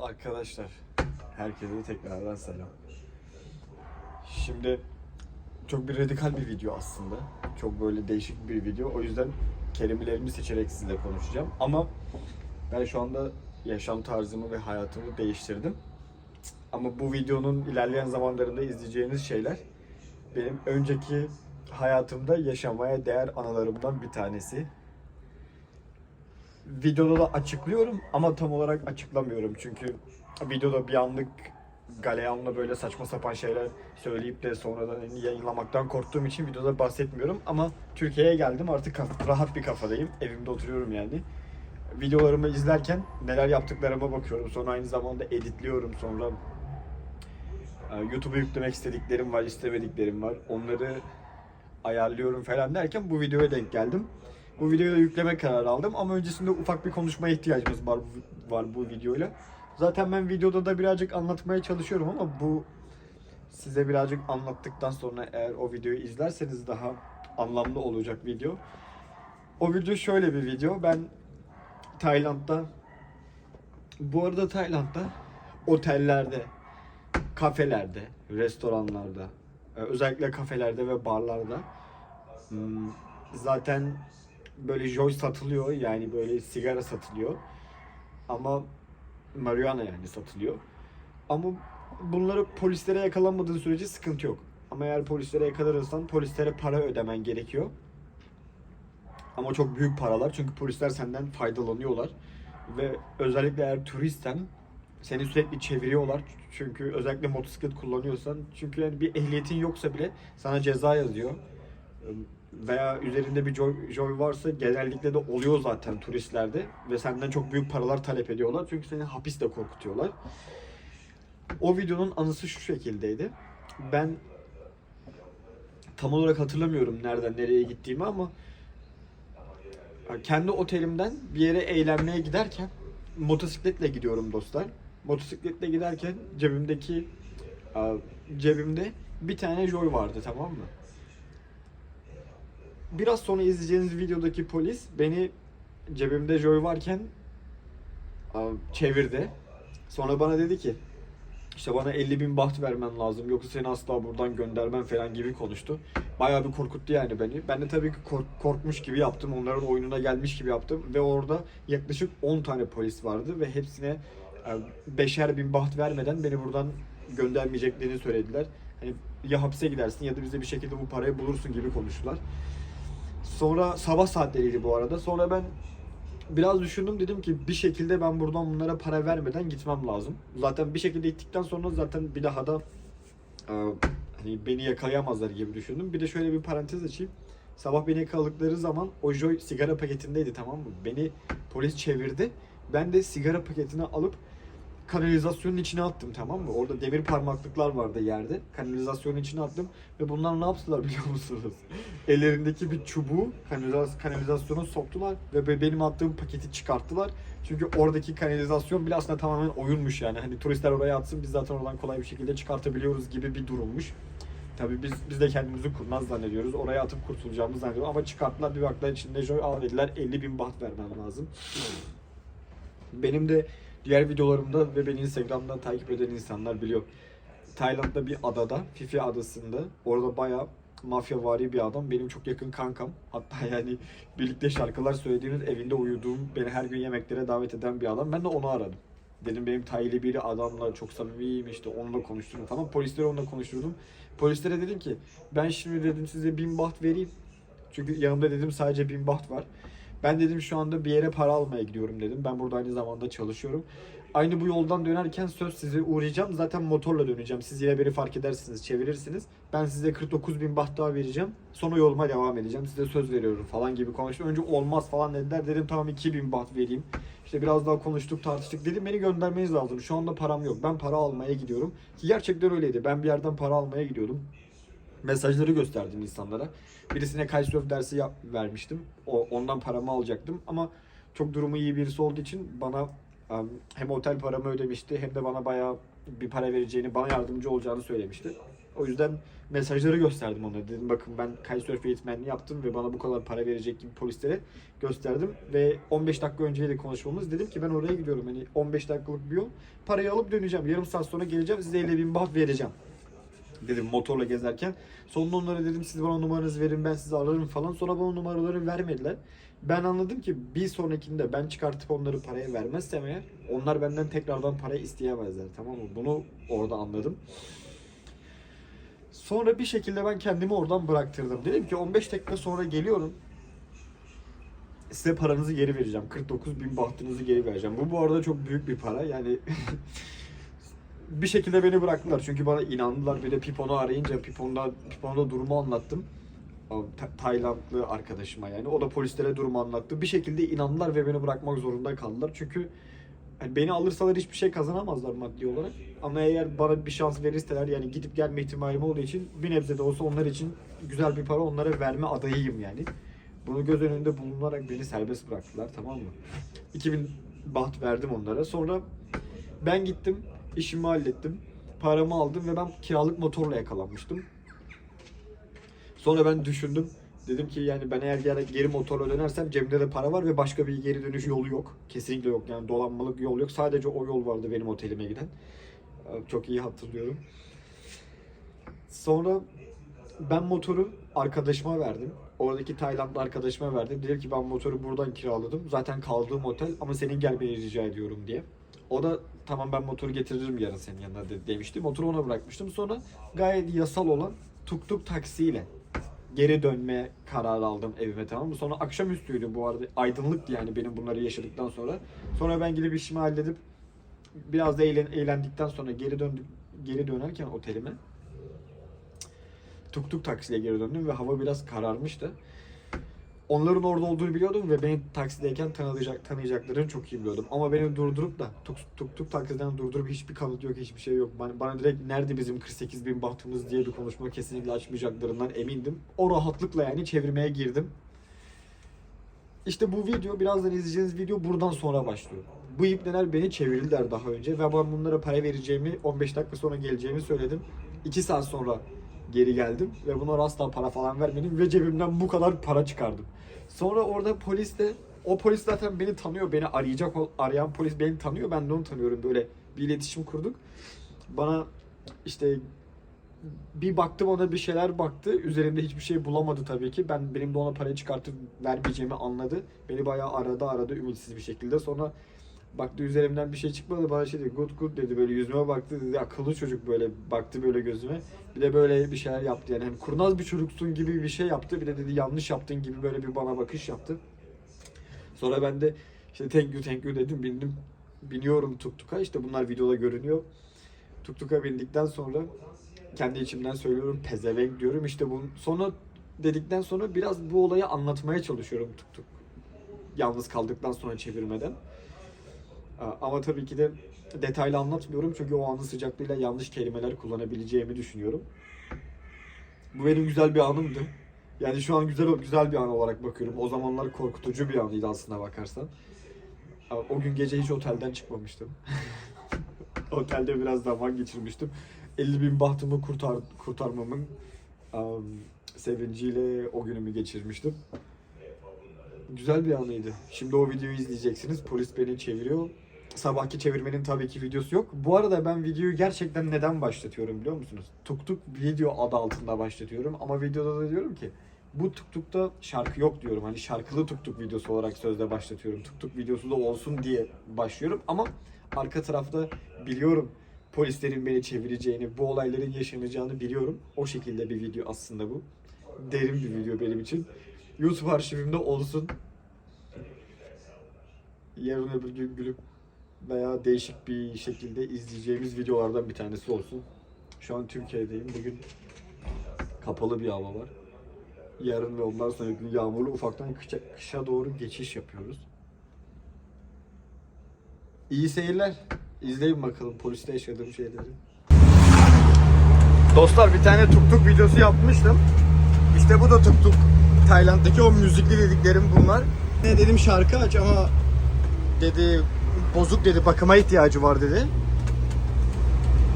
Arkadaşlar, herkese tekrardan selam. Şimdi çok bir radikal bir video aslında. Çok böyle değişik bir video. O yüzden kelimelerimi seçerek sizinle konuşacağım. Ama ben şu anda yaşam tarzımı ve hayatımı değiştirdim. Ama bu videonun ilerleyen zamanlarında izleyeceğiniz şeyler benim önceki hayatımda yaşamaya değer anılarımdan bir tanesi. Videoda da açıklıyorum ama tam olarak açıklamıyorum. Çünkü videoda bir anlık galeyanla böyle saçma sapan şeyler söyleyip de sonradan yayınlamaktan korktuğum için videoda bahsetmiyorum. Ama Türkiye'ye geldim artık rahat bir kafadayım. Evimde oturuyorum yani. Videolarımı izlerken neler yaptıklarıma bakıyorum. Sonra aynı zamanda editliyorum. Sonra e, YouTube'a yüklemek istediklerim var istemediklerim var. Onları ayarlıyorum falan derken bu videoya denk geldim. Bu videoyu da yükleme kararı aldım ama öncesinde ufak bir konuşmaya ihtiyacımız var, var bu videoyla. Zaten ben videoda da birazcık anlatmaya çalışıyorum ama bu size birazcık anlattıktan sonra eğer o videoyu izlerseniz daha anlamlı olacak video. O video şöyle bir video. Ben Tayland'da bu arada Tayland'da otellerde, kafelerde, restoranlarda, e, özellikle kafelerde ve barlarda hmm, zaten böyle joy satılıyor yani böyle sigara satılıyor. Ama marijuana yani satılıyor. Ama bunları polislere yakalanmadığın sürece sıkıntı yok. Ama eğer polislere yakalanırsan polislere para ödemen gerekiyor. Ama çok büyük paralar çünkü polisler senden faydalanıyorlar. Ve özellikle eğer turistsen seni sürekli çeviriyorlar. Çünkü özellikle motosiklet kullanıyorsan. Çünkü yani bir ehliyetin yoksa bile sana ceza yazıyor veya üzerinde bir joy, joy varsa genellikle de oluyor zaten turistlerde ve senden çok büyük paralar talep ediyorlar çünkü seni hapisle korkutuyorlar. O videonun anısı şu şekildeydi. Ben tam olarak hatırlamıyorum nereden nereye gittiğimi ama kendi otelimden bir yere eğlenmeye giderken motosikletle gidiyorum dostlar. Motosikletle giderken cebimdeki cebimde bir tane joy vardı tamam mı? Biraz sonra izleyeceğiniz videodaki polis beni cebimde joy varken çevirdi. Sonra bana dedi ki işte bana 50 bin baht vermen lazım yoksa seni asla buradan göndermem falan gibi konuştu. Bayağı bir korkuttu yani beni. Ben de tabii ki kork- korkmuş gibi yaptım. Onların oyununa gelmiş gibi yaptım. Ve orada yaklaşık 10 tane polis vardı ve hepsine e, beşer bin baht vermeden beni buradan göndermeyeceklerini söylediler. Hani ya hapse gidersin ya da bize bir şekilde bu parayı bulursun gibi konuştular. Sonra sabah saatleriydi bu arada. Sonra ben biraz düşündüm dedim ki bir şekilde ben buradan bunlara para vermeden gitmem lazım. Zaten bir şekilde gittikten sonra zaten bir daha da e, hani beni yakalayamazlar gibi düşündüm. Bir de şöyle bir parantez açayım. Sabah beni yakaladıkları zaman o joy sigara paketindeydi tamam mı? Beni polis çevirdi. Ben de sigara paketini alıp kanalizasyonun içine attım tamam mı? Orada demir parmaklıklar vardı yerde. Kanalizasyonun içine attım ve bunlar ne yaptılar biliyor musunuz? Ellerindeki bir çubuğu kanaliz- kanalizasyona soktular ve be- benim attığım paketi çıkarttılar. Çünkü oradaki kanalizasyon bile aslında tamamen oyunmuş yani. Hani turistler oraya atsın biz zaten oradan kolay bir şekilde çıkartabiliyoruz gibi bir durummuş. Tabii biz biz de kendimizi kurnaz zannediyoruz. Oraya atıp kurtulacağımızı zannediyoruz. Ama çıkarttılar bir baktılar içinde joy al dediler 50 bin baht vermem lazım. Benim de diğer videolarımda ve beni Instagram'dan takip eden insanlar biliyor. Tayland'da bir adada, Fifi adasında. Orada bayağı mafyavari bir adam. Benim çok yakın kankam. Hatta yani birlikte şarkılar söylediğimiz, evinde uyuduğum, beni her gün yemeklere davet eden bir adam. Ben de onu aradım. Dedim benim Taylı biri adamla çok samimiyim işte onunla konuşturum falan. Polisleri onunla konuşturdum. Polislere dedim ki ben şimdi dedim size bin baht vereyim. Çünkü yanımda dedim sadece bin baht var. Ben dedim şu anda bir yere para almaya gidiyorum dedim. Ben burada aynı zamanda çalışıyorum. Aynı bu yoldan dönerken söz size uğrayacağım. Zaten motorla döneceğim. Siz yine beni fark edersiniz, çevirirsiniz. Ben size 49 bin baht daha vereceğim. Sonra yoluma devam edeceğim. Size söz veriyorum falan gibi konuştum. Önce olmaz falan dediler. Dedim tamam 2000 baht vereyim. İşte biraz daha konuştuk, tartıştık. Dedim beni göndermeniz lazım. Şu anda param yok. Ben para almaya gidiyorum. Ki gerçekten öyleydi. Ben bir yerden para almaya gidiyordum mesajları gösterdim insanlara. Birisine Kitesurf dersi yap, vermiştim. O, ondan paramı alacaktım ama çok durumu iyi birisi olduğu için bana hem otel paramı ödemişti hem de bana bayağı bir para vereceğini, bana yardımcı olacağını söylemişti. O yüzden mesajları gösterdim ona. Dedim bakın ben kitesurf eğitmenliği yaptım ve bana bu kadar para verecek gibi polislere gösterdim. Ve 15 dakika önceydi konuşmamız. Dedim ki ben oraya gidiyorum. Hani 15 dakikalık bir yol. Parayı alıp döneceğim. Yarım saat sonra geleceğim. Size 50 bin baht vereceğim. Dedim motorla gezerken. Sonunda onlara dedim siz bana numaranızı verin ben sizi ararım falan. Sonra bana numaraları vermediler. Ben anladım ki bir sonrakinde ben çıkartıp onları paraya vermezsem eğer onlar benden tekrardan para isteyemezler tamam mı? Bunu orada anladım. Sonra bir şekilde ben kendimi oradan bıraktırdım. Dedim ki 15 dakika sonra geliyorum. Size paranızı geri vereceğim. 49 bin bahtınızı geri vereceğim. Bu bu arada çok büyük bir para. Yani bir şekilde beni bıraktılar. Çünkü bana inandılar. Bir de Pipon'u arayınca Pipon'da, Pipon'da durumu anlattım. O Ta- Taylandlı arkadaşıma yani. O da polislere durumu anlattı. Bir şekilde inandılar ve beni bırakmak zorunda kaldılar. Çünkü yani beni alırsalar hiçbir şey kazanamazlar maddi olarak. Ama eğer bana bir şans verirseler yani gidip gelme ihtimalim olduğu için bir nebze de olsa onlar için güzel bir para onlara verme adayıyım yani. Bunu göz önünde bulunarak beni serbest bıraktılar tamam mı? 2000 baht verdim onlara. Sonra ben gittim, işimi hallettim. Paramı aldım ve ben kiralık motorla yakalanmıştım. Sonra ben düşündüm. Dedim ki yani ben eğer geri, geri motorla dönersem cebimde de para var ve başka bir geri dönüş yolu yok. Kesinlikle yok yani dolanmalık yol yok. Sadece o yol vardı benim otelime giden. Ee, Çok iyi hatırlıyorum. Sonra ben motoru arkadaşıma verdim. Oradaki Taylandlı arkadaşıma verdim. Dedim ki ben motoru buradan kiraladım. Zaten kaldığım otel ama senin gelmeni rica ediyorum diye. O da tamam ben motoru getiririm yarın senin yanına de- demişti. Motoru ona bırakmıştım. Sonra gayet yasal olan tuk tuk taksiyle geri dönmeye kararı aldım evime tamam mı? Sonra akşamüstüydü bu arada. Aydınlıktı yani benim bunları yaşadıktan sonra. Sonra ben gidip işimi halledip biraz da eğlen, eğlendikten sonra geri döndük geri dönerken otelime tuk tuk taksiyle geri döndüm ve hava biraz kararmıştı. Onların orada olduğunu biliyordum ve beni taksideyken tanıyacak, tanıyacaklarını çok iyi biliyordum. Ama beni durdurup da tuk tuk, tuk taksiden durdurup hiçbir kanıt yok, hiçbir şey yok. Bana, bana direkt nerede bizim 48 bin bahtımız diye bir konuşma kesinlikle açmayacaklarından emindim. O rahatlıkla yani çevirmeye girdim. İşte bu video, birazdan izleyeceğiniz video buradan sonra başlıyor. Bu ipneler beni çevirdiler daha önce ve ben bunlara para vereceğimi, 15 dakika sonra geleceğimi söyledim. 2 saat sonra geri geldim ve bunlara asla para falan vermedim ve cebimden bu kadar para çıkardım. Sonra orada polis de o polis zaten beni tanıyor. Beni arayacak arayan polis beni tanıyor. Ben de onu tanıyorum. Böyle bir iletişim kurduk. Bana işte bir baktım ona bir şeyler baktı. Üzerinde hiçbir şey bulamadı tabii ki. Ben benim de ona parayı çıkartıp vermeyeceğimi anladı. Beni bayağı aradı aradı ümitsiz bir şekilde. Sonra baktı üzerimden bir şey çıkmadı. Bana şey dedi good good dedi böyle yüzüme baktı dedi akıllı çocuk böyle baktı böyle gözüme. Bir de böyle bir şeyler yaptı yani hani kurnaz bir çocuksun gibi bir şey yaptı. Bir de dedi yanlış yaptın gibi böyle bir bana bakış yaptı. Sonra ben de işte thank you thank you dedim bindim. Biniyorum tuktuka işte bunlar videoda görünüyor. Tuktuka bindikten sonra kendi içimden söylüyorum pezevenk diyorum işte bu sonra dedikten sonra biraz bu olayı anlatmaya çalışıyorum tuktuk. Yalnız kaldıktan sonra çevirmeden. Aa, Ama tabii ki de detaylı anlatmıyorum çünkü o anın sıcaklığıyla yanlış kelimeler kullanabileceğimi düşünüyorum. Bu benim güzel bir anımdı. Yani şu an güzel güzel bir an olarak bakıyorum. O zamanlar korkutucu bir anıydı aslına bakarsan. O gün gece hiç otelden çıkmamıştım. Otelde biraz zaman geçirmiştim. 50 bin bahtımı kurtar, kurtarmamın um, sevinciyle o günümü geçirmiştim. Güzel bir anıydı. Şimdi o videoyu izleyeceksiniz. Polis beni çeviriyor. Sabahki çevirmenin tabii ki videosu yok. Bu arada ben videoyu gerçekten neden başlatıyorum biliyor musunuz? Tuk tuk video adı altında başlatıyorum. Ama videoda da diyorum ki bu tuk tukta şarkı yok diyorum. Hani şarkılı tuk tuk videosu olarak sözde başlatıyorum. Tuk tuk videosu da olsun diye başlıyorum. Ama arka tarafta biliyorum polislerin beni çevireceğini, bu olayların yaşanacağını biliyorum. O şekilde bir video aslında bu. Derin bir video benim için. YouTube arşivimde olsun. Yarın öbür gün gülüp veya değişik bir şekilde izleyeceğimiz videolardan bir tanesi olsun. Şu an Türkiye'deyim. Bugün kapalı bir hava var. Yarın ve ondan sonraki gün yağmurlu ufaktan kışa, kışa doğru geçiş yapıyoruz. İyi seyirler. İzleyin bakalım poliste yaşadığım şeyleri. Dostlar bir tane tuk tuk videosu yapmıştım. İşte bu da tuk tuk. Tayland'daki o müzikli dediklerim bunlar. Ne dedim şarkı aç ama dedi bozuk dedi bakıma ihtiyacı var dedi.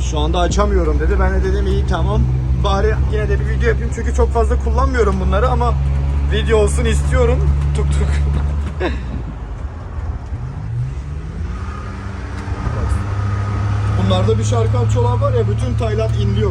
Şu anda açamıyorum dedi. Ben de dedim iyi tamam. bari yine de bir video yapayım çünkü çok fazla kullanmıyorum bunları ama video olsun istiyorum. Tuk tuk. Bunlarda bir şarkı açıyorlar var ya bütün Tayland inliyor.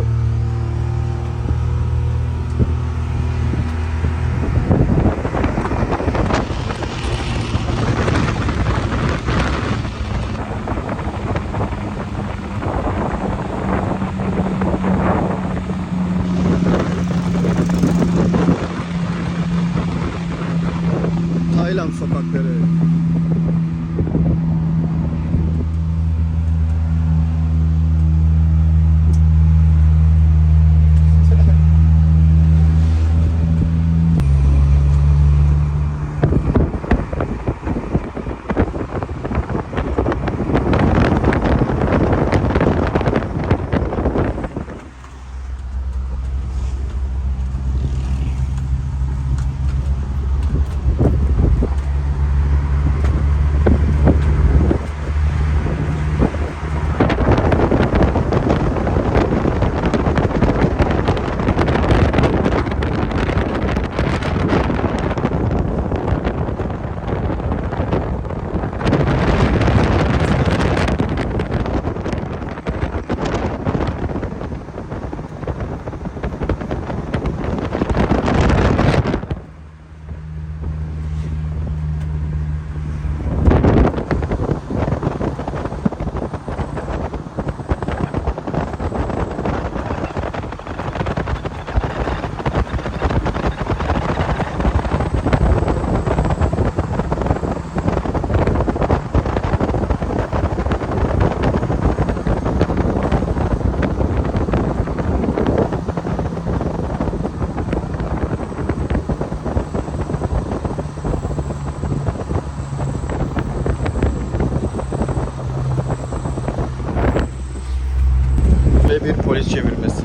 Bir polis çevirmesi.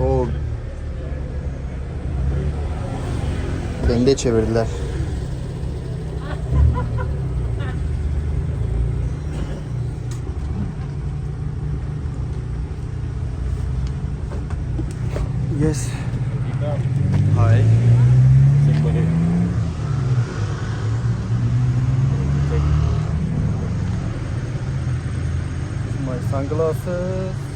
O Beni çevirdiler. Sunglasses.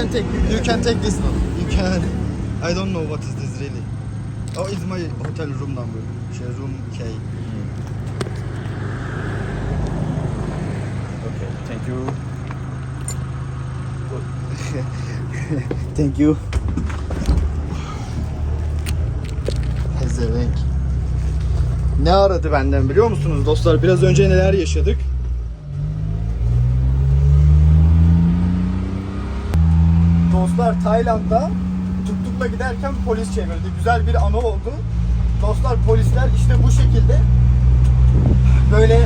Can take you can take this one. You can. I don't know what is this really. Oh, it's my hotel room number. Şey, room K. Okay, thank you. Thank you. Pezevenk. Ne aradı benden biliyor musunuz dostlar? Biraz önce neler yaşadık? Dostlar Tayland'da tuktukla giderken polis çevirdi. Güzel bir anı oldu. Dostlar polisler işte bu şekilde böyle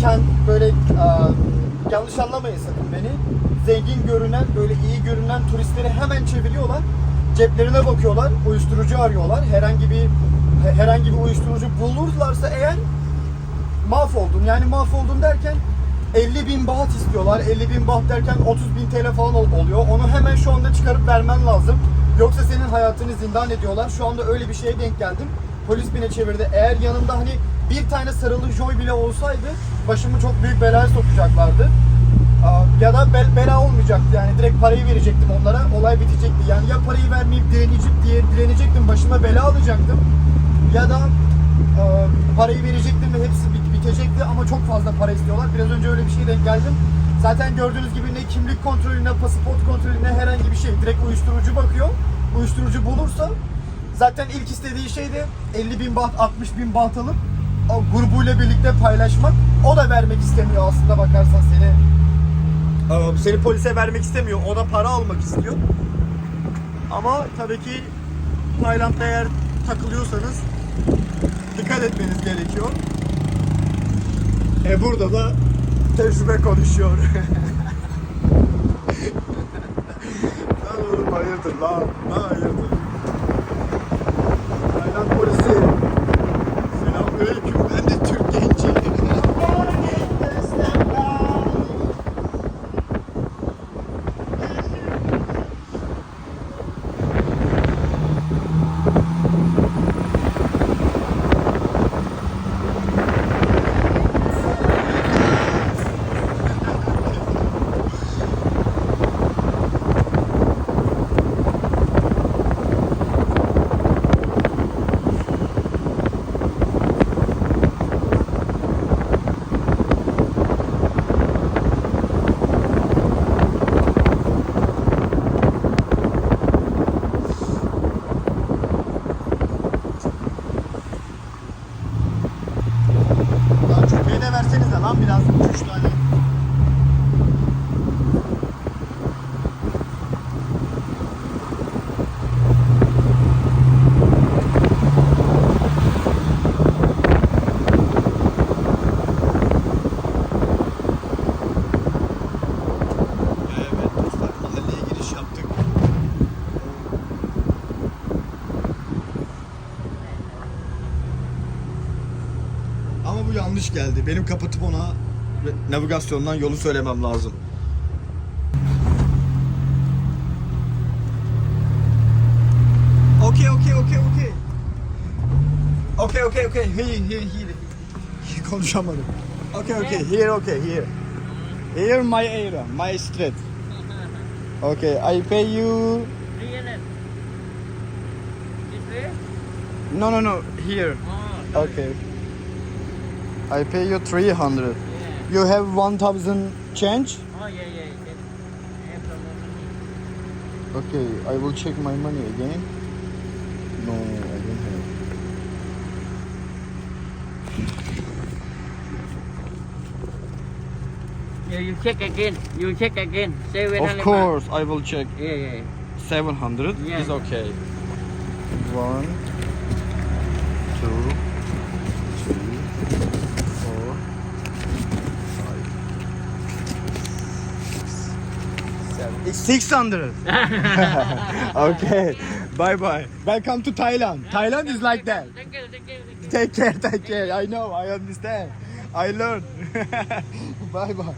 kend, böyle aa, yanlış anlamayın sakın beni. Zengin görünen, böyle iyi görünen turistleri hemen çeviriyorlar. Ceplerine bakıyorlar, uyuşturucu arıyorlar. Herhangi bir herhangi bir uyuşturucu bulurlarsa eğer mahvoldun. Yani mahvoldun derken 50 bin baht istiyorlar. 50 bin baht derken 30 bin TL falan ol- oluyor. Onu hemen şu anda çıkarıp vermen lazım. Yoksa senin hayatını zindan ediyorlar. Şu anda öyle bir şeye denk geldim. Polis beni çevirdi. Eğer yanımda hani bir tane sarılı joy bile olsaydı başımı çok büyük belaya sokacaklardı. Ya da bel, bela olmayacaktı yani direkt parayı verecektim onlara olay bitecekti yani ya parayı vermeyip direnecek diye direnecektim başıma bela alacaktım ya da parayı verecektim ve hepsi bit- bitecekti ama çok fazla para istiyorlar biraz önce öyle bir şey denk geldim Zaten gördüğünüz gibi ne kimlik kontrolü ne pasaport kontrolü ne herhangi bir şey. Direkt uyuşturucu bakıyor. Uyuşturucu bulursa zaten ilk istediği şey de 50 bin baht 60 bin baht alıp o grubuyla birlikte paylaşmak. O da vermek istemiyor aslında bakarsan seni. Aa, Seni polise vermek istemiyor. O da para almak istiyor. Ama tabii ki Tayland'da eğer takılıyorsanız dikkat etmeniz gerekiyor. E burada da tecrübe konuşuyor. lan oğlum hayırdır lan, lan hayırdır. Tayland polisi. Selamünaleyküm, ben de Türk genci. Lan köpeğe de versenize lan biraz. Üç tane. Evet dostlar mahalleye giriş yaptık. Ama bu yanlış geldi. Benim kapatıp ona navigasyondan yolu söylemem lazım. Okay, okay, okay, okay. Okay, okay, okay. Here, here, here. Konuşamadım. Okay, okay. Here, okay, here. Here my area, my street. Okay, I pay you. No, no, no. Here. Oh, Okay. I pay you 300. yeah. You have 1000 change? Oh, yeah, yeah. Then I have some more money. Okay, I will check my money again. No, I don't have. Yeah, you check again. You check again. Seven Of course, I will check. Yeah, yeah. 700 Yeah. is okay. One, 600. okay, bye bye. Welcome to Thailand. Thailand is like that. Thank you, thank you, thank you. Take care, take care. I know, I understand. I learned. bye bye.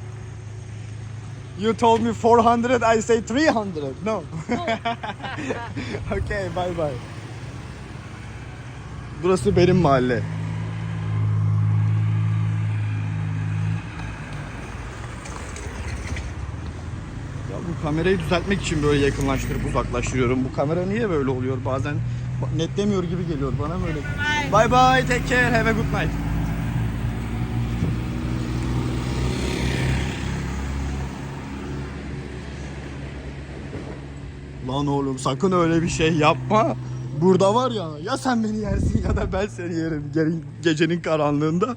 You told me 400, I say 300. No. okay, bye bye. Burası benim mahalle. Kamerayı düzeltmek için böyle yakınlaştırıp uzaklaştırıyorum. Bu kamera niye böyle oluyor? Bazen ba- netlemiyor gibi geliyor bana böyle. Bye bye, take care, have a good night. Lan oğlum sakın öyle bir şey yapma. Burada var ya ya sen beni yersin ya da ben seni yerim Ge- gecenin karanlığında.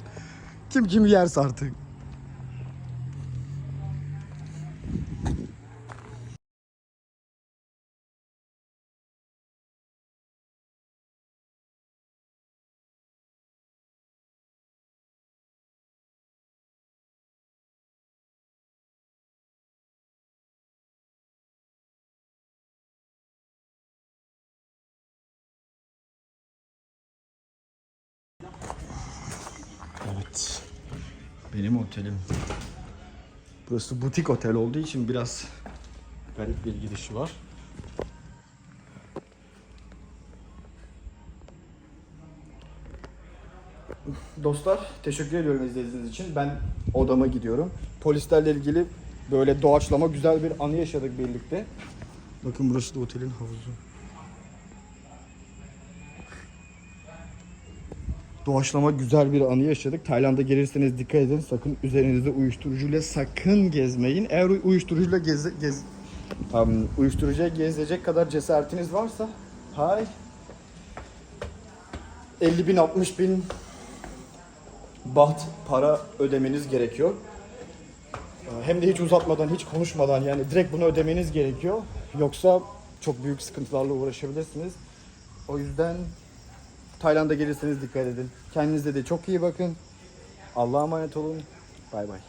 Kim kimi yerse artık. Benim otelim. Burası butik otel olduğu için biraz garip bir girişi var. Dostlar teşekkür ediyorum izlediğiniz için. Ben odama gidiyorum. Polislerle ilgili böyle doğaçlama güzel bir anı yaşadık birlikte. Bakın burası da otelin havuzu. Doğaçlama güzel bir anı yaşadık. Tayland'a gelirseniz dikkat edin. Sakın üzerinizde uyuşturucuyla sakın gezmeyin. Eğer uy- uyuşturucuyla gez, gez um, uyuşturucuya gezecek kadar cesaretiniz varsa hay 50 bin 60 bin baht para ödemeniz gerekiyor. Ee, Hem de hiç uzatmadan, hiç konuşmadan yani direkt bunu ödemeniz gerekiyor. Yoksa çok büyük sıkıntılarla uğraşabilirsiniz. O yüzden Tayland'a gelirseniz dikkat edin. Kendinize de çok iyi bakın. Allah'a emanet olun. Bay bay.